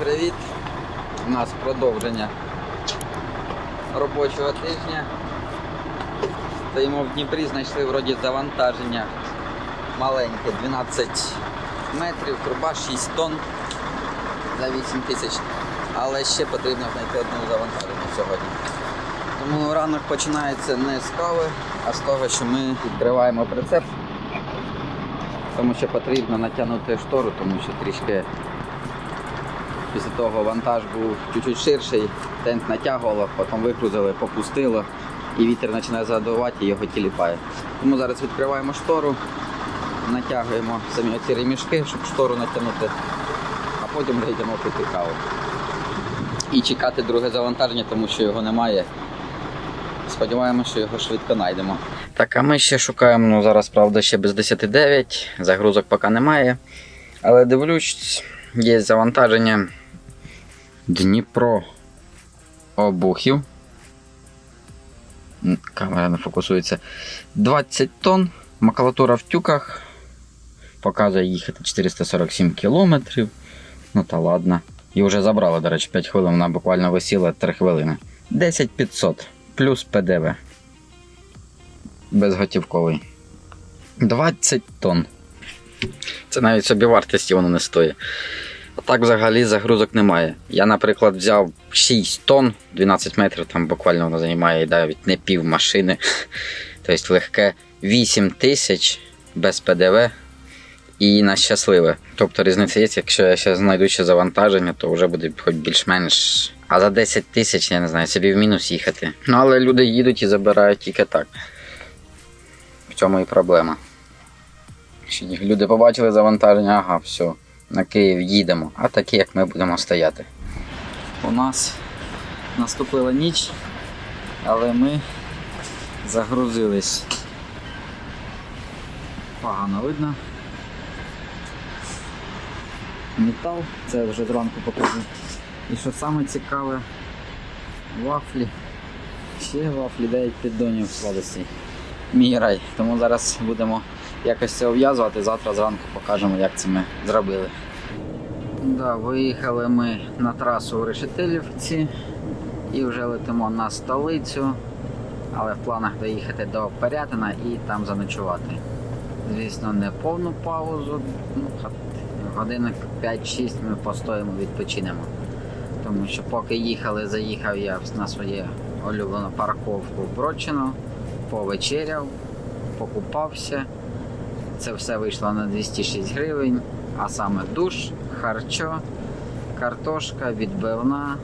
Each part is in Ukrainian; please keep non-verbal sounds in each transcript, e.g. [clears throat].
Привіт! У нас продовження робочого тижня. Стоїмо в Дніпрі, знайшли вроді завантаження маленьке, 12 метрів, труба 6 тонн за 8 тисяч. Але ще потрібно знайти одне завантаження сьогодні. Тому ранок починається не з кави, а з того, що ми відкриваємо прицеп. Тому що потрібно натягнути штору, тому що трішки після того вантаж був чуть-чуть ширший, тент натягувало, потім викрузили, попустило і вітер починає задувати і його тіліпає. Тому зараз відкриваємо штору, натягуємо самі оці ремішки, щоб штору натягнути, а потім вже йдемо пити каву. І чекати друге завантаження, тому що його немає. Сподіваємося, що його швидко знайдемо. Так, а ми ще шукаємо, ну зараз, правда, ще без 10.9, загрузок поки немає. Але дивлюсь, є завантаження Дніпро обухів. Камера не фокусується. 20 тонн, макулатура в тюках. Показує їхати 447 кілометрів. Ну та ладно. І вже забрали, до речі, 5 хвилин, вона буквально висіла 3 хвилини. 10 500 плюс ПДВ. Безготівковий. 20 тонн. Це навіть собі вартості воно не стоїть. А так взагалі загрузок немає. Я, наприклад, взяв 6 тонн, 12 метрів, там буквально воно займає навіть не пів машини. [laughs] Тобто легке 8 тисяч без ПДВ і на щасливе. Тобто різниця є, якщо я ще знайду ще завантаження, то вже буде хоч більш-менш. А за 10 тисяч, я не знаю, собі в мінус їхати. Ну але люди їдуть і забирають тільки так. В цьому і проблема. Люди побачили завантаження, ага, все, на Київ їдемо, а такі, як ми будемо стояти. У нас наступила ніч, але ми загрузились. Погано видно. Метал, це вже зранку покажу. І що саме цікаве, вафлі. Ще вафлі 9 піддонів сладостей. Мій рай. Тому зараз будемо якось це ув'язувати. Завтра зранку покажемо, як це ми зробили. Да, виїхали ми на трасу у Решетилівці і вже летимо на столицю, але в планах доїхати до Перятина і там заночувати. Звісно, не повну паузу, ну, годинок 5-6 ми постоїмо, відпочинемо. Тому що поки їхали, заїхав я на своє улюблену парковку в Бродчино, повечеряв, покупався. Це все вийшло на 206 гривень, а саме душ, харчо, картошка, відбивна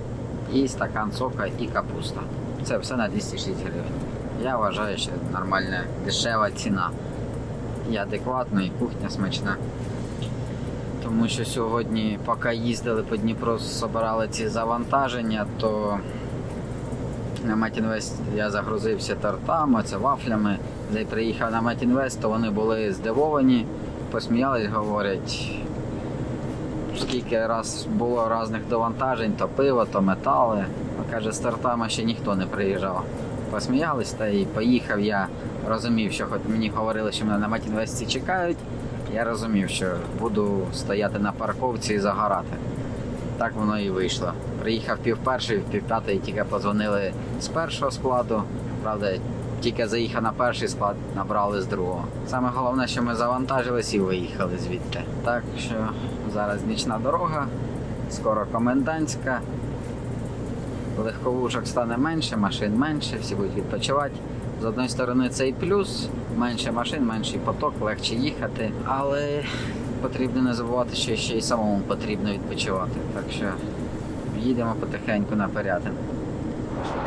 і стакан сока і капуста. Це все на 206 гривень. Я вважаю, що нормальна дешева ціна. І адекватно, і кухня смачна. Тому що сьогодні, поки їздили по Дніпру, збирали ці завантаження, то на Метінвест я загрузився тортами, це вафлями. Де приїхав на Метінвест, то вони були здивовані, посміялись, говорять, скільки раз було різних довантажень, то пиво, то метали. А каже, з тортами ще ніхто не приїжджав. Посміялись та і поїхав. Я розумів, що хоч мені говорили, що мене на Метінвесті чекають. Я розумів, що буду стояти на парковці і загорати. Так воно і вийшло. Приїхав пів першої, пів п'ятої тільки позвонили з першого складу. Правда, тільки заїхав на перший склад, набрали з другого. Саме головне, що ми завантажились і виїхали звідти. Так що зараз нічна дорога, скоро комендантська. Легковушок стане менше, машин менше, всі будуть відпочивати. З одної сторони це і плюс, менше машин, менший поток, легше їхати, але потрібно не забувати, що ще й самому потрібно відпочивати. Так що їдемо потихеньку на Порятин.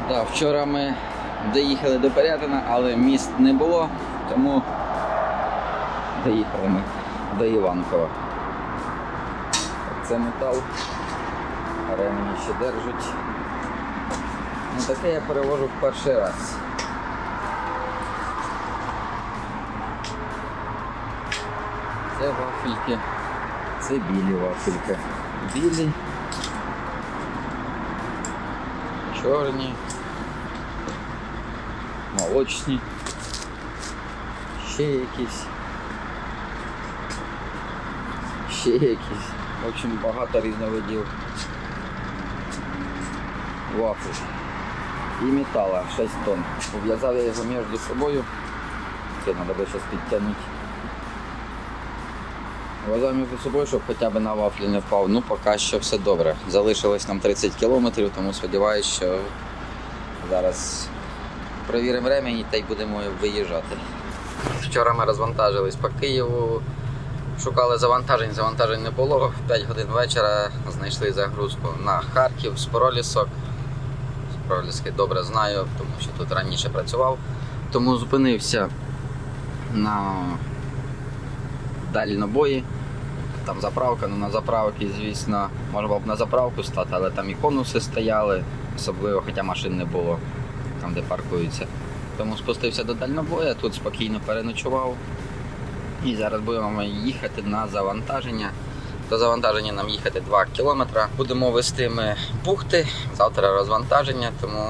Да, вчора ми доїхали до Порятина, але міст не було, тому доїхали ми до Іванкова. Це метал. Ремені ще держать. Ну таке я перевожу в перший раз. Це вафельки. Це білі вафельки. Білі. Чорні. Молочні. Ще якісь. Ще якісь. В общем, багато різновидів вафлі. І металла 6 тонн. Пов'язав я його між собою. Треба буде зараз підтягнути. Пов'язав між собою, щоб хоча б на вафлі не впав. Ну, поки що все добре. Залишилось нам 30 кілометрів, тому сподіваюся, що зараз перевіримо ремені та й будемо виїжджати. Вчора ми розвантажились по Києву. Шукали завантажень, завантажень не було. В 5 годин вечора знайшли загрузку на Харків з Пролісок. Проліски добре знаю, тому що тут раніше працював. Тому зупинився на дальнобої. Там заправка, ну на заправці, звісно, можна було б на заправку стати, але там і конуси стояли, особливо, хоча машин не було там, де паркуються. Тому спустився до дальнобоя, тут спокійно переночував. І зараз будемо їхати на завантаження. До завантаження нам їхати 2 кілометри. Будемо вести ми бухти. Завтра розвантаження, тому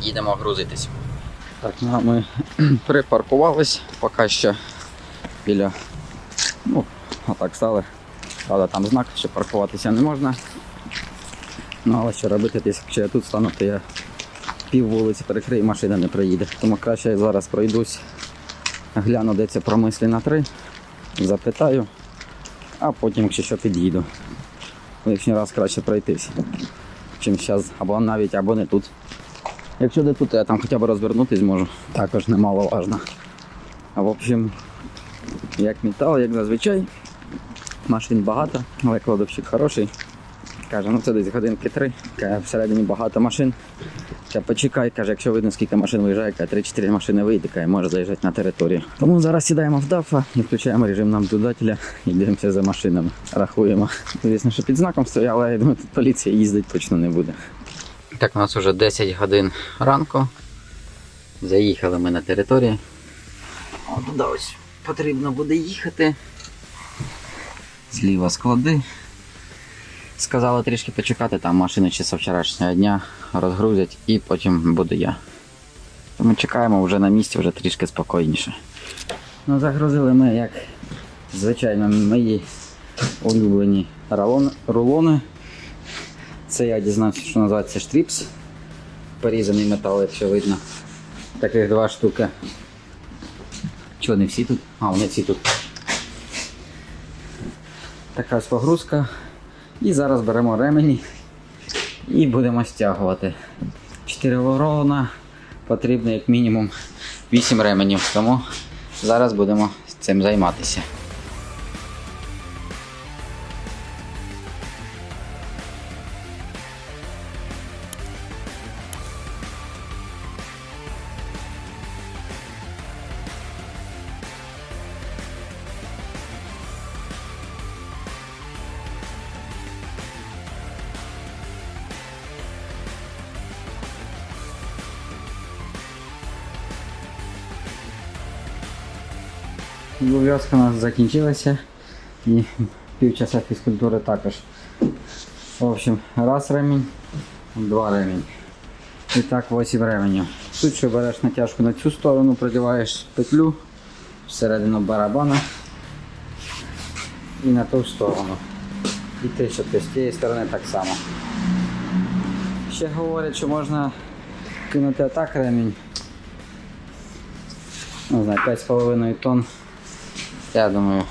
їдемо грузитись. Так, ну, ми [clears throat] припаркувались поки що біля. Ну, отак стали. Правда, там знак, що паркуватися не можна. Ну, але що робити, якщо я тут стану, то я пів вулиці перекрию, машина не проїде. Тому краще я зараз пройдусь, гляну, де це промислена 3, запитаю, а потім, якщо що, під'їду. Лишній раз краще пройтись, чим зараз, або навіть або не тут. Якщо де тут, то я там хоча б розвернутись зможу, також немаловажно. В общем, як метал, як зазвичай. Машин багато, але кладовщик хороший. Каже, ну це десь годинки три. Каже, всередині багато машин. Каже, почекай, каже, якщо видно, скільки машин виїжджає, каже, 3-4 машини вийде, каже, може заїжджати на територію. Тому зараз сідаємо в дафа і включаємо режим наблюдателя і дивимося за машинами. Рахуємо. Звісно, що під знаком стоїть, але я думаю, тут поліція їздить точно не буде. Так, у нас вже 10 годин ранку. Заїхали ми на територію. О, туди ось потрібно буде їхати. Зліва склади. Сказали трішки почекати, там машину ще з вчорашнього дня розгрузять і потім буду я. Тому чекаємо вже на місці, вже трішки спокійніше. Ну, загрузили ми, як звичайно, мої улюблені рулони. Це я дізнався, що називається штріпс. Порізаний метал, якщо видно. Таких два штуки. Чого не всі тут? А, вони всі тут. Така ось погрузка. І зараз беремо ремені і будемо стягувати. 4 ворона потрібно як мінімум 8 ременів. Тому зараз будемо цим займатися. В'язка у нас закінчилася і півчаса фізкультури також. В общем, раз ремінь, два ремінь. І так 8 ременів. Тут що береш натяжку на цю сторону, продіваєш петлю всередину барабана і на ту сторону. І ти, що ти з тієї сторони так само. Ще говорять, що можна кинути атак ремінь. Не знаю, 5,5 тонн. Я думаю,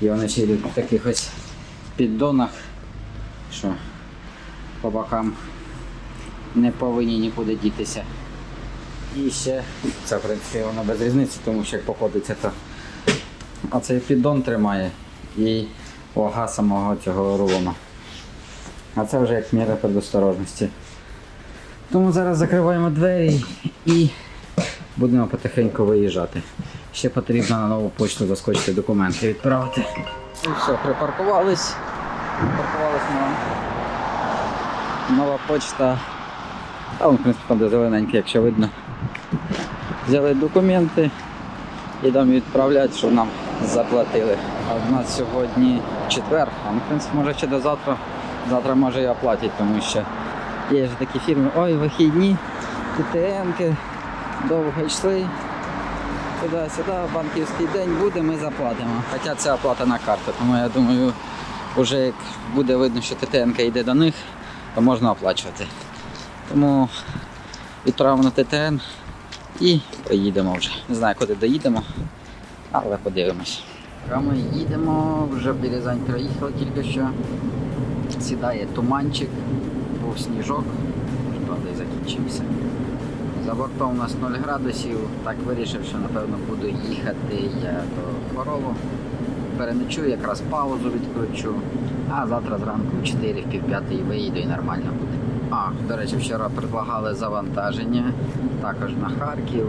і вони ще йдуть в таких ось піддонах, що по бокам не повинні нікуди дітися. І ще, це в принципі воно без різниці, тому що як походиться, то оцей піддон тримає і вага самого цього рулона. А це вже як міра предосторожності. Тому зараз закриваємо двері і будемо потихеньку виїжджати. Ще потрібно на нову почту заскочити документи відправити. Ну все, припаркувались. Припаркувались на нова почта. А в принципі, там де зелененький, якщо видно. Взяли документи і там відправляють, щоб нам заплатили. А в нас сьогодні четвер, а ну, в принципі, може ще до завтра. Завтра може і оплатять, тому що є ж такі фірми, ой, вихідні, ТТНки, довго йшли. Туди-сюди, банківський день буде, ми заплатимо. Хоча це оплата на карту, тому я думаю, вже як буде видно, що ТТН йде до них, то можна оплачувати. Тому відправимо на ТТН і поїдемо вже. Не знаю, куди доїдемо, але подивимось. А ми їдемо, вже Березань проїхали тільки що. Сідає туманчик, був сніжок, правда і закінчився. За бортом у нас 0 градусів, так вирішив, що напевно буду їхати я до Хоролу. Переночую, якраз паузу відкручу, а завтра зранку в 4 в пів виїду і нормально буде. А, до речі, вчора предлагали завантаження також на Харків.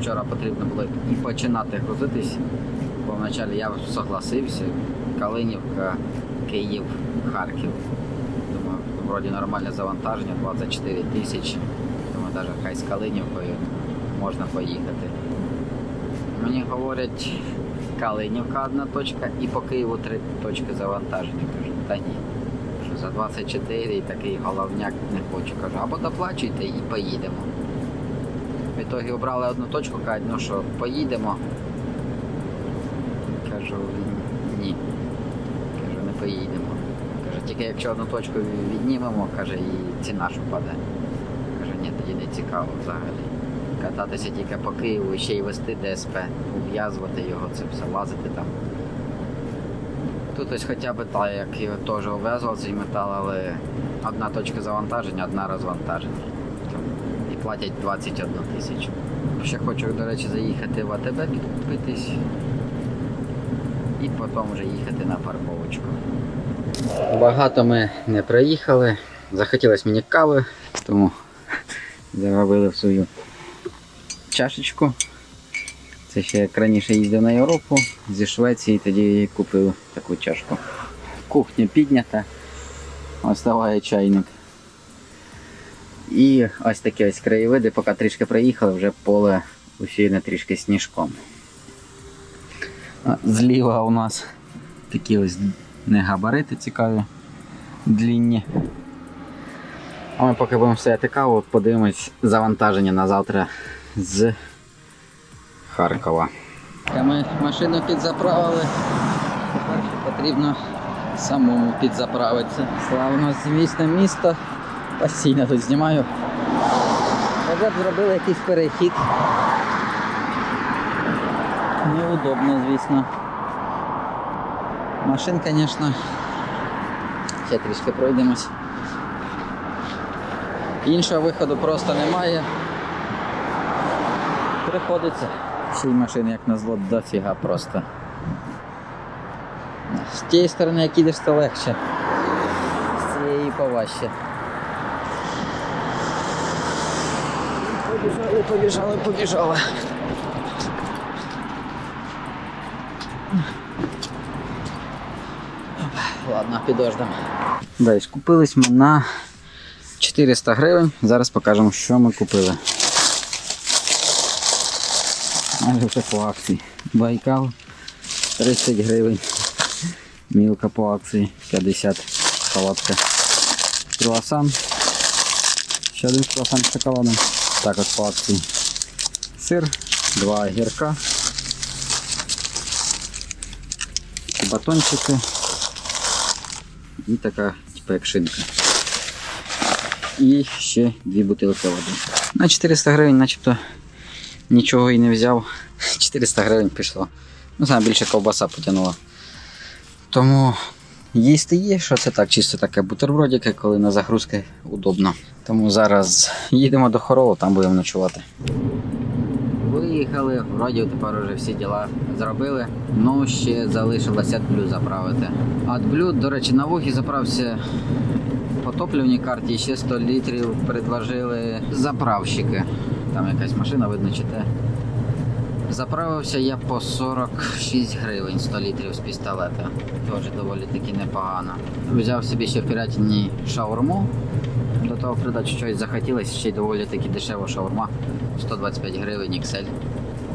Вчора потрібно було і починати грузитись, бо вначалі я согласився. Калинівка, Київ, Харків. Думаю, вроді нормальне завантаження, 24 тисячі. Навіть хай з Калинівкою можна поїхати. Мені говорять, Калинівка одна точка і по Києву три точки завантаження. Кажу, та ні. Кажу, за 24 і такий головняк не хочу. Кажу, або доплачуйте і поїдемо. В ітогі обрали одну точку, кажуть, ну що, поїдемо. Кажу, ні. Кажу, не поїдемо. Каже, тільки якщо одну точку віднімемо, каже, і ціна ж впаде. Каже, ні, тоді не цікаво взагалі. Кататися тільки по Києву і ще й вести ДСП, ув'язувати його, це все лазити там. Тут ось хоча б та, як його теж ув'язував цей метал, але одна точка завантаження, одна розвантаження. І платять 21 тисячу. Ще хочу, до речі, заїхати в АТБ підкупитись і потім вже їхати на парковочку. Багато ми не проїхали. Захотілося мені кави, тому заробили в свою чашечку. Це ще як раніше їздив на Європу зі Швеції, тоді купив таку чашку. Кухня піднята, оставає чайник. І ось такі ось краєвиди, поки трішки проїхали, вже поле усіяне трішки сніжком. Зліва у нас такі ось не габарити цікаві, длінні. А ми поки будемо стояти каву, подивимось завантаження на завтра з Харкова. Ми машину підзаправили. Тепер потрібно самому підзаправитися. Славно звісне місто. Постійно тут знімаю. Б зробили якийсь перехід. Неудобно, звісно. Машин, звісно. Ще трішки пройдемось. Іншого виходу просто немає. Приходиться. Ще й машин, як на зло, дофіга просто. З тієї сторони, як їдеш, то легше. З цієї поважче. Побіжали, побіжали, побіжали. Ладно, підождемо. Далі купились ми на 400 гривень. Зараз покажемо, що ми купили. Майже все по акції. Байкал 30 гривень. Мілка по акції 50 шоколадка. Круасан. Ще один круасан з шоколадом. Також по акції. Сир, два огірка. Батончики. І така, типу як шинка. І ще дві бутилки води. На 400 гривень начебто нічого і не взяв. [laughs] 400 гривень пішло. Ну, саме більше ковбаса потягнула. Тому їсти є, що це так, чисто таке бутербродики, коли на загрузки удобно. Тому зараз їдемо до Хоролу, там будемо ночувати. Виїхали, вроді тепер вже всі діла зробили. Ну, ще залишилося AdBlue заправити. AdBlue, до речі, на вугі заправся по топливній карті ще 100 літрів предложили заправщики. Там якась машина, видно, чи те. Заправився я по 46 гривень 100 літрів з пістолета. Теж доволі таки непогано. Взяв собі ще в Пірятіні шаурму. До того придати щось захотілося, ще й доволі таки дешева шаурма. 125 гривень XL.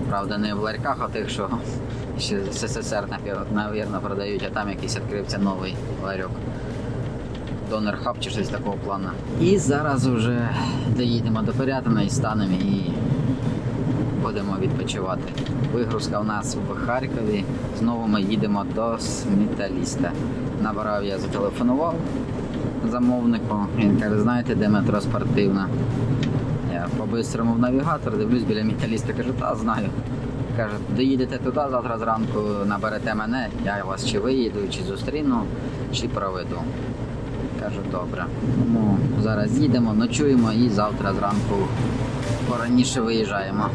Правда, не в ларьках, а тих, що ще з СССР, навірно, продають, а там якийсь відкрився новий ларьок. Донор хаб чи щось такого плану. І зараз вже доїдемо до Пирятина і станемо і будемо відпочивати. Вигрузка у нас в Харкові. Знову ми їдемо до Сміталіста. Набрав я, зателефонував замовнику. Він каже, знаєте, де метро спортивна? Я по-бистрому в навігатор дивлюсь біля металіста, кажу, та знаю. Каже, доїдете туди завтра зранку, наберете мене, я вас чи виїду, чи зустріну, чи проведу. Кажу, добре. Тому зараз їдемо, ночуємо і завтра зранку пораніше виїжджаємо.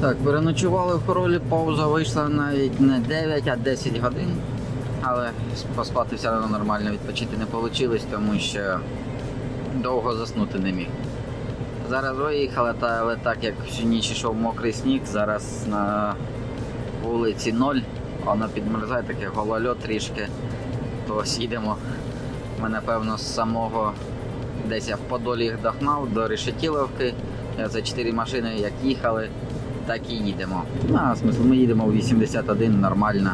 Так, переночували в королі, пауза вийшла навіть не 9, а 10 годин. Але поспати все одно нормально відпочити не вийшло, тому що довго заснути не міг. Зараз виїхали, та, але так як всю ніч йшов мокрий сніг, зараз на вулиці 0, воно підмерзає, таке голольот трішки, то ось їдемо. Ми напевно з самого десь я в Подолі їх догнав до Решетіловки. Це 4 машини, як їхали, так і їдемо. Ну, а, в ми їдемо у 81 нормально,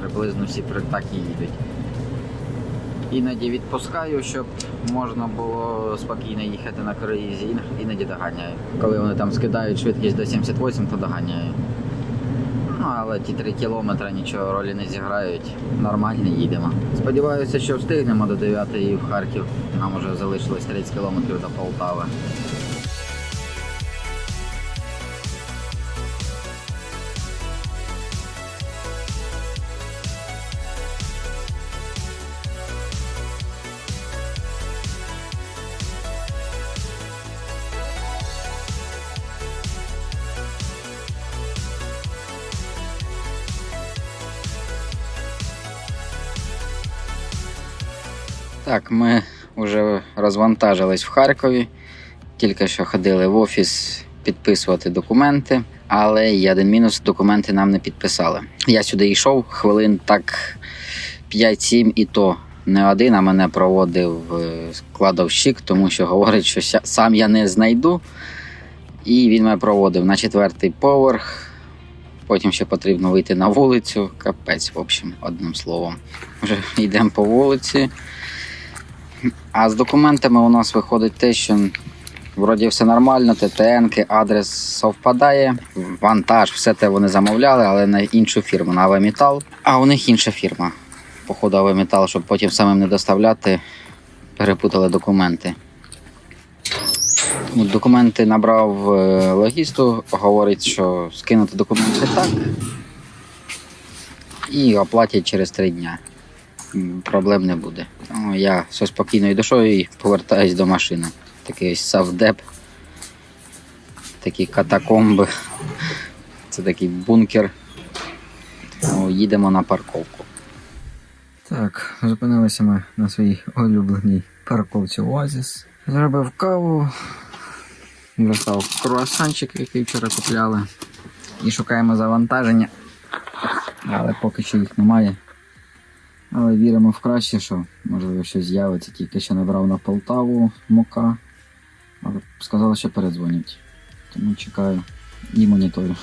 приблизно всі так і їдуть. Іноді відпускаю, щоб можна було спокійно їхати на круїзі, іноді доганяю. Коли вони там скидають швидкість до 78, то доганяю. Ну, але ті 3 кілометри нічого ролі не зіграють. Нормально їдемо. Сподіваюся, що встигнемо до 9 в Харків. Нам вже залишилось 30 кілометрів до Полтави. Так, ми вже розвантажились в Харкові. Тільки що ходили в офіс підписувати документи, але один мінус: документи нам не підписали. Я сюди йшов хвилин так 5-7 і то не один, а мене проводив е, складовщик, тому що говорить, що сам я не знайду. І він мене проводив на четвертий поверх. Потім ще потрібно вийти на вулицю. Капець, в общем, одним словом. Вже йдемо по вулиці. А з документами у нас виходить те, що вроді все нормально, ТТН, адрес совпадає, вантаж, все те вони замовляли, але на іншу фірму, на Авеметал. А у них інша фірма. Походу, Авеметал, щоб потім самим не доставляти, перепутали документи. Ну, Документи набрав е, логісту, говорить, що скинути документи так. І оплатять через три дня м, проблем не буде. Тому я зі спокійною душою і повертаюсь до машини. Такий ось савдеп, такі катакомби. Це такий бункер. Тому їдемо на парковку. Так, зупинилися ми на своїй улюбленій парковці Оазіс. Зробив каву, достав круасанчик, який вчора купляли. І шукаємо завантаження. Але поки що їх немає. Але віримо в краще, що можливо щось з'явиться. Тільки ще набрав на Полтаву мука. Але сказали, що передзвонять. Тому чекаю і моніторю.